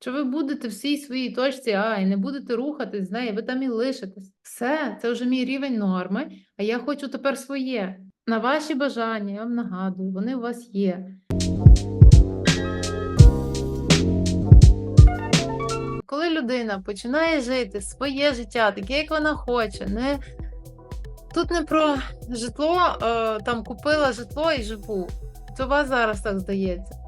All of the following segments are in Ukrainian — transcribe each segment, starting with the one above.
Що ви будете в цій своїй точці А і не будете рухатись з неї, ви там і лишитесь. Все, це вже мій рівень норми, а я хочу тепер своє. На ваші бажання, я вам нагадую, вони у вас є. Коли людина починає жити своє життя, таке, як вона хоче, не... тут не про житло, е, там купила житло і живу. Це у вас зараз так здається.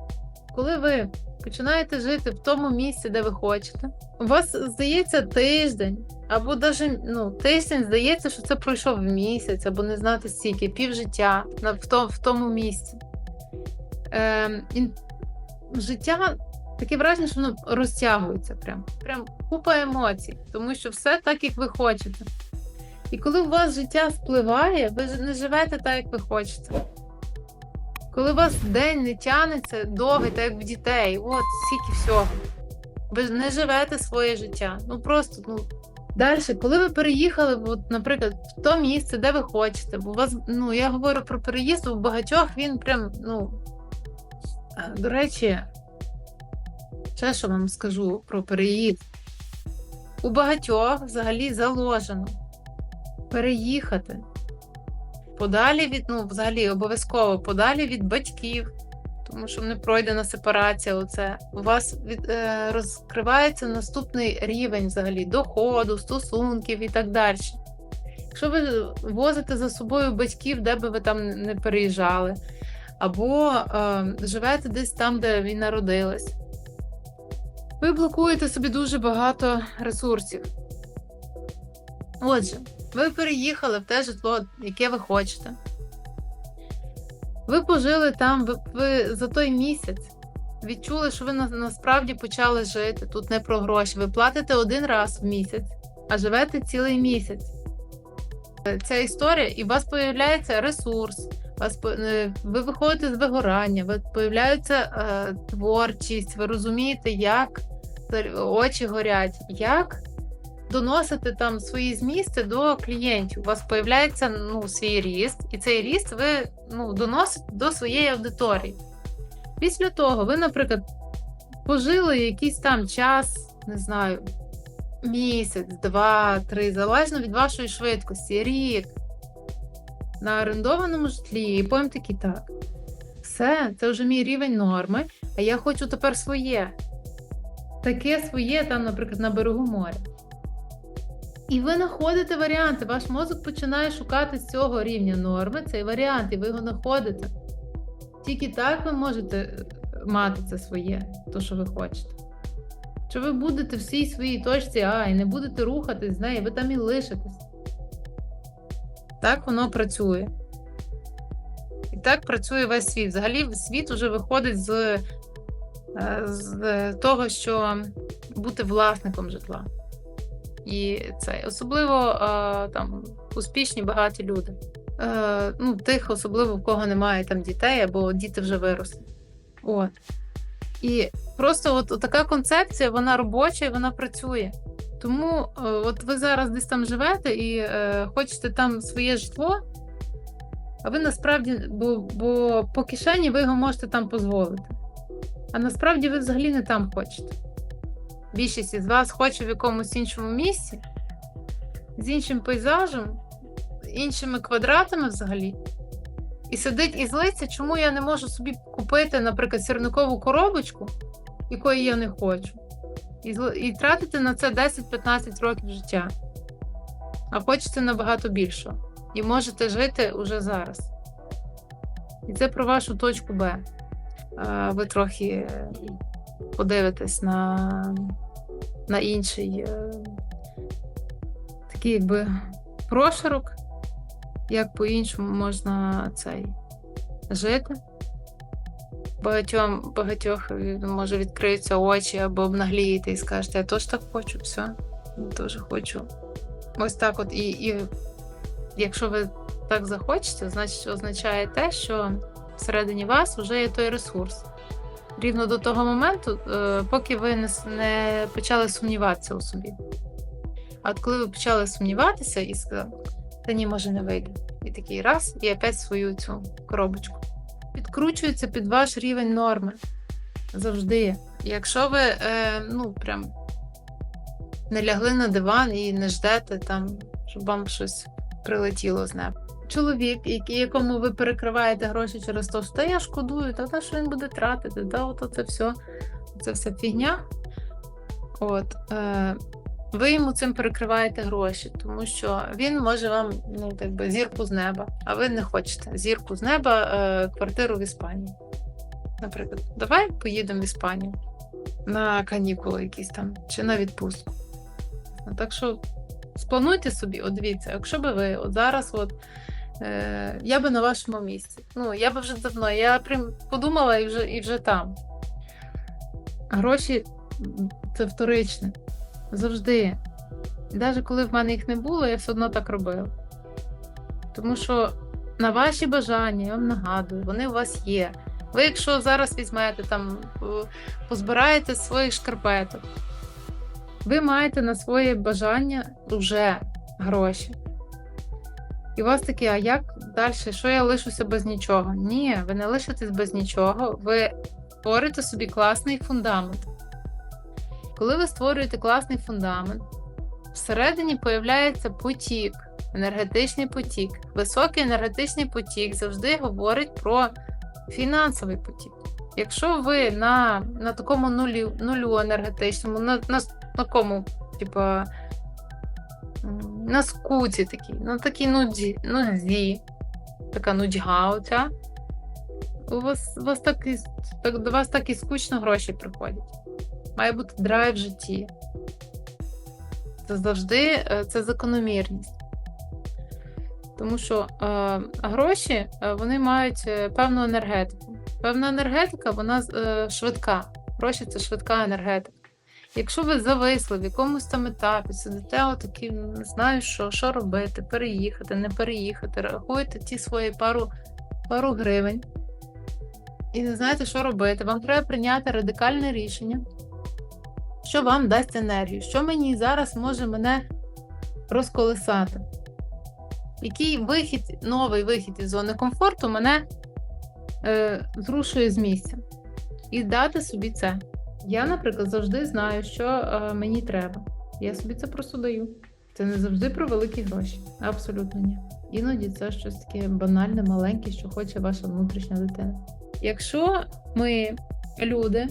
Коли ви починаєте жити в тому місці, де ви хочете, у вас здається тиждень, або навіть ну, тиждень здається, що це пройшов місяць, або не знати стільки, півжиття в, то, в тому місці. Е, ін, життя таке враження, що воно розтягується. Прям, прям купа емоцій, тому що все так, як ви хочете. І коли у вас життя спливає, ви не живете так, як ви хочете. Коли у вас день не тягнеться довгий, так як в дітей, от стільки всього. Ви не живете своє життя. Ну просто, ну. Далі, коли ви переїхали, от, наприклад, в то місце, де ви хочете, бо у вас, ну, я говорю про переїзд, у багатьох він прям, ну. До речі, ще що вам скажу про переїзд. У багатьох взагалі заложено переїхати подалі від, ну, взагалі обов'язково подалі від батьків, тому що не пройдена сепарація. Оце у вас від, е, розкривається наступний рівень взагалі доходу, стосунків і так далі. Якщо ви возите за собою батьків, де би ви там не переїжджали, або е, живете десь там, де ви народились, ви блокуєте собі дуже багато ресурсів. Отже, ви переїхали в те житло, яке ви хочете. Ви пожили там, ви, ви за той місяць відчули, що ви на, насправді почали жити. Тут не про гроші. Ви платите один раз в місяць, а живете цілий місяць. Ця історія, і у вас з'являється ресурс, вас, е, ви виходите з вигорання, ви появляється е, творчість, ви розумієте, як очі горять, як доносити там свої змісти до клієнтів. У вас появляється ну, свій ріст, і цей ріст ви ну, доносите до своєї аудиторії. Після того ви, наприклад, пожили якийсь там час, не знаю, місяць, два, три, залежно від вашої швидкості, рік на орендованому житлі, і потім такі так. Все, це вже мій рівень норми, а я хочу тепер своє. Таке своє, там, наприклад, на берегу моря. І ви знаходите варіанти. Ваш мозок починає шукати з цього рівня норми цей варіант, і ви його знаходите. Тільки так ви можете е, мати це своє, то, що ви хочете. Що ви будете в цій своїй точці А і не будете рухатись з неї, ви там і лишитесь. Так воно працює. І так працює весь світ. Взагалі, світ вже виходить з, е, з того, що бути власником житла. І це особливо е, там успішні багаті люди. Е, ну, Тих, особливо в кого немає там дітей, або діти вже виросли. От. І просто от, от така концепція, вона робоча і вона працює. Тому е, от ви зараз десь там живете і е, хочете там своє житло, а ви насправді, бо, бо по кишені ви його можете там дозволити. А насправді ви взагалі не там хочете. Більшість із вас хоче в якомусь іншому місці, з іншим пейзажем, іншими квадратами взагалі. І сидить і злиться, чому я не можу собі купити, наприклад, сірникову коробочку, якої я не хочу, і, і тратити на це 10-15 років життя. А хочете набагато більшого. І можете жити уже зараз. І це про вашу точку Б. Ви трохи подивитесь на, на інший е, такий якби прошарок, як по-іншому можна цей жити. Багатьом, багатьох е, може відкриються очі або обнаглієте і скажете, я теж так хочу, все, теж хочу. Ось так от. І, і якщо ви так захочете, значить означає те, що всередині вас вже є той ресурс. Рівно до того моменту, е, поки ви не, почали сумніватися у собі. А от коли ви почали сумніватися і сказали, та ні, може не вийде. І такий раз, і опять свою цю коробочку. Підкручується під ваш рівень норми. Завжди. Якщо ви е, ну прям не лягли на диван і не ждете там, щоб вам щось прилетіло з неба. Чоловік, якому ви перекриваєте гроші через те, що «Та я шкодую, та, та що він буде тратити, та от це все, це все фігня. От, е, ви йому цим перекриваєте гроші, тому що він може вам ну, так би, зірку з неба, а ви не хочете зірку з неба, е, квартиру в Іспанії. Наприклад, давай поїдемо в Іспанію на канікули якісь там чи на відпустку. Ну, Так що сплануйте собі, от дивіться, якщо би ви от зараз, от, е, я би на вашому місці. Ну, я би вже давно, я прям подумала і вже, і вже там. Гроші це вторичне. Завжди. Навіть коли в мене їх не було, я все одно так робила. Тому що на ваші бажання, я вам нагадую, вони у вас є. Ви, якщо зараз візьмете там, е, позбираєте своїх шкарпеток, ви маєте на своє бажання вже гроші. І у вас таке, а як далі? Що я лишуся без нічого? Ні, ви не лишитесь без нічого, ви створите собі класний фундамент. Коли ви створюєте класний фундамент, всередині появляється потік, енергетичний потік. Високий енергетичний потік завжди говорить про фінансовий потік. Якщо ви на, на такому нулі, нулю енергетичному, на, на, на кому, типа, м, на скуті такій, на такій нуді, нудзі, така нудьга оця, у вас, у вас так так, до вас так і скучно гроші приходять. Має бути драйв в житті. Це завжди е, це закономірність. Тому що е, гроші е, вони мають е, певну енергетику. Певна енергетика, вона е, швидка. Гроші це швидка енергетика. Якщо ви зависли в якомусь там етапі, сидите отакі, не знаю, що, що робити, переїхати, не переїхати, рахуєте ті свої пару, пару гривень і не знаєте, що робити, вам треба прийняти радикальне рішення, що вам дасть енергію, що мені зараз може мене розколисати. Який вихід, новий вихід із зони комфорту мене е, зрушує з місця. І дати собі це. Я, наприклад, завжди знаю, що е, мені треба. Я собі це просто даю. Це не завжди про великі гроші. Абсолютно ні. Іноді це щось таке банальне, маленьке, що хоче ваша внутрішня дитина. Якщо ми, люди,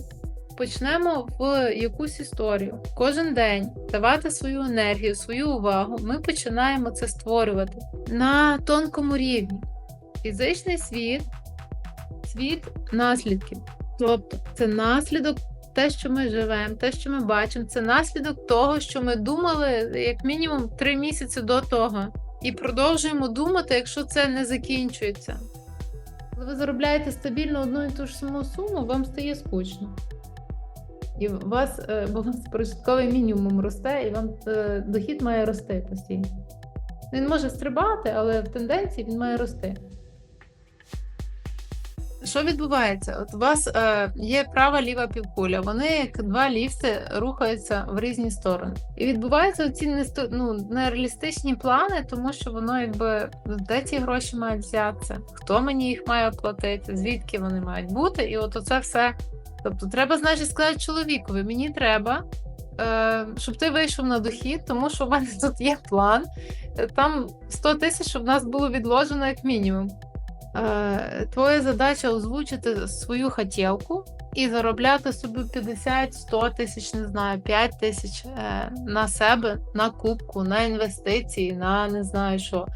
почнемо в якусь історію кожен день давати свою енергію, свою увагу, ми починаємо це створювати на тонкому рівні. Фізичний світ світ наслідків. Тобто, це наслідок те, що ми живемо, те, що ми бачимо, це наслідок того, що ми думали як мінімум три місяці до того. І продовжуємо думати, якщо це не закінчується. Коли ви заробляєте стабільно одну і ту ж саму суму, вам стає скучно. І у вас, е, у вас прожитковий мінімум росте, і вам е, дохід має рости постійно. Він може стрибати, але в тенденції він має рости. Що відбувається? От у вас е, є права ліва півкуля, вони як два ліфти рухаються в різні сторони. І відбуваються ці несто, ну, нереалістичні плани, тому що воно якби де ці гроші мають взятися, хто мені їх має оплатити, звідки вони мають бути, і от оце все. Тобто, треба, значить, сказати чоловікові, мені треба. е, Щоб ти вийшов на дохід, тому що в мене тут є план. Там 100 тисяч, щоб в нас було відложено як мінімум. Е, Твоя задача озвучити свою хотілку і заробляти собі 50-100 тисяч, не знаю, 5 тисяч е, на себе, на кубку, на інвестиції, на не знаю що,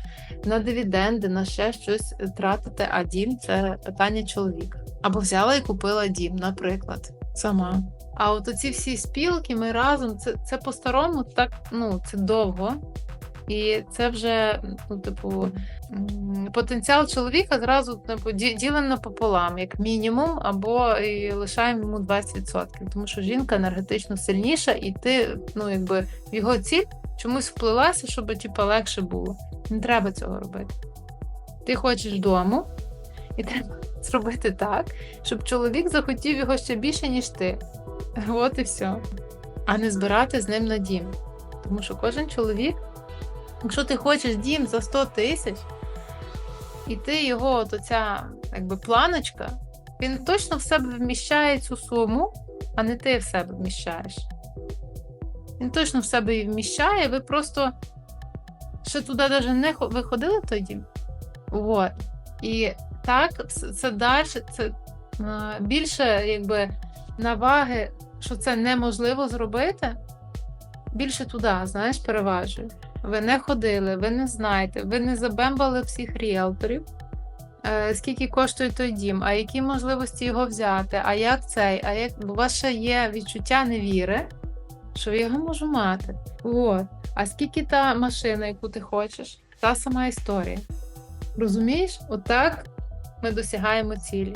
на дивіденди, на ще щось тратити. А дім це питання чоловіка. Або взяла і купила дім, наприклад, сама. А от оці всі спілки ми разом, це, це по-старому так, ну, це довго. І це вже, ну, типу, потенціал чоловіка зразу типу, ді- ділено пополам, як мінімум, або і лишаємо йому 20%. Тому що жінка енергетично сильніша, і ти, ну, якби, його ціль чомусь вплилася, щоб типу, легше було. Не треба цього робити. Ти хочеш дому, і треба зробити так, щоб чоловік захотів його ще більше, ніж ти. От і все. А не збирати з ним на дім. Тому що кожен чоловік, якщо ти хочеш дім за 100 тисяч, і ти його, от оця якби планочка, Він точно в себе вміщає цю суму, а не ти в себе вміщаєш. Він точно в себе її вміщає, ви просто ще туди навіть не хо- ви ходили в той дім. Вот. І так, це- це далі, це е, більше якби наваги, що це неможливо зробити, більше туди, знаєш, переважує. Ви не ходили, ви не знаєте, ви не забембали всіх ріелторів, е, скільки коштує той дім, а які можливості його взяти, а як цей, а як у вас ще є відчуття невіри, що я його можу мати. От. А скільки та машина, яку ти хочеш, та сама історія. Розумієш? Отак ми досягаємо цілі.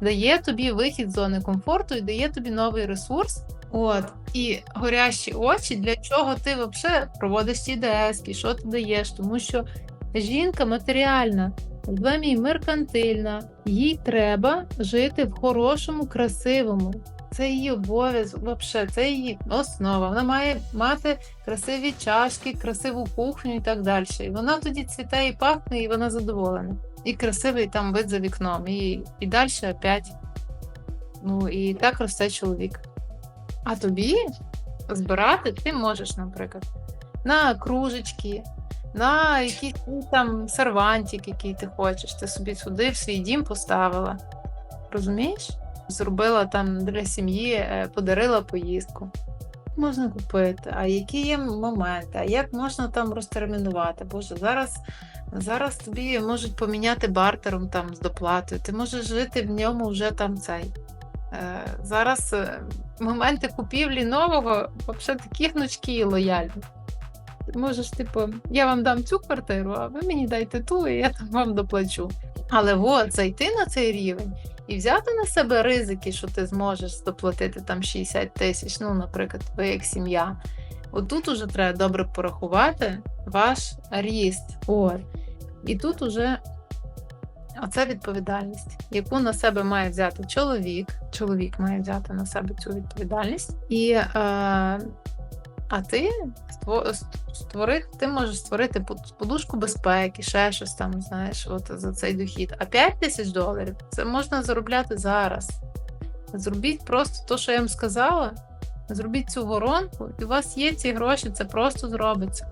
Дає тобі вихід з зони комфорту і дає тобі новий ресурс. От, і горящі очі, для чого ти взагалі проводиш ці ДСки, що ти даєш? Тому що жінка матеріальна, мій меркантильна, їй треба жити в хорошому, красивому. Це її обов'язок, взагалі, це її основа. Вона має мати красиві чашки, красиву кухню і так далі. І вона тоді цвіте і пахне, і вона задоволена. І красивий там вид за вікном. І, і далі опять. Ну і так росте чоловік. А тобі збирати ти можеш, наприклад, на кружечки, на якийсь там сервантик, який ти хочеш. Ти собі сюди в свій дім поставила. Розумієш? Зробила там для сім'ї, е, подарила поїздку. Можна купити, а які є моменти, а як можна там розтермінувати? Боже, зараз, зараз тобі можуть поміняти бартером там з доплатою. Ти можеш жити в ньому вже там цей. Е, зараз е, моменти купівлі нового взагалі такі гнучкі і лояльні. Можеш, типу, я вам дам цю квартиру, а ви мені дайте ту, і я там вам доплачу. Але от зайти на цей рівень і взяти на себе ризики, що ти зможеш доплатити там 60 тисяч, ну, наприклад, ви як сім'я. Отут уже треба добре порахувати ваш ріст. От. І тут уже оце відповідальність, яку на себе має взяти чоловік. Чоловік має взяти на себе цю відповідальність. І, е, а ти ство- створи, ти можеш створити подушку безпеки, ще щось там, знаєш, от за цей дохід. А 5 тисяч доларів це можна заробляти зараз. Зробіть просто те, що я вам сказала. Зробіть цю воронку, і у вас є ці гроші, це просто зробиться.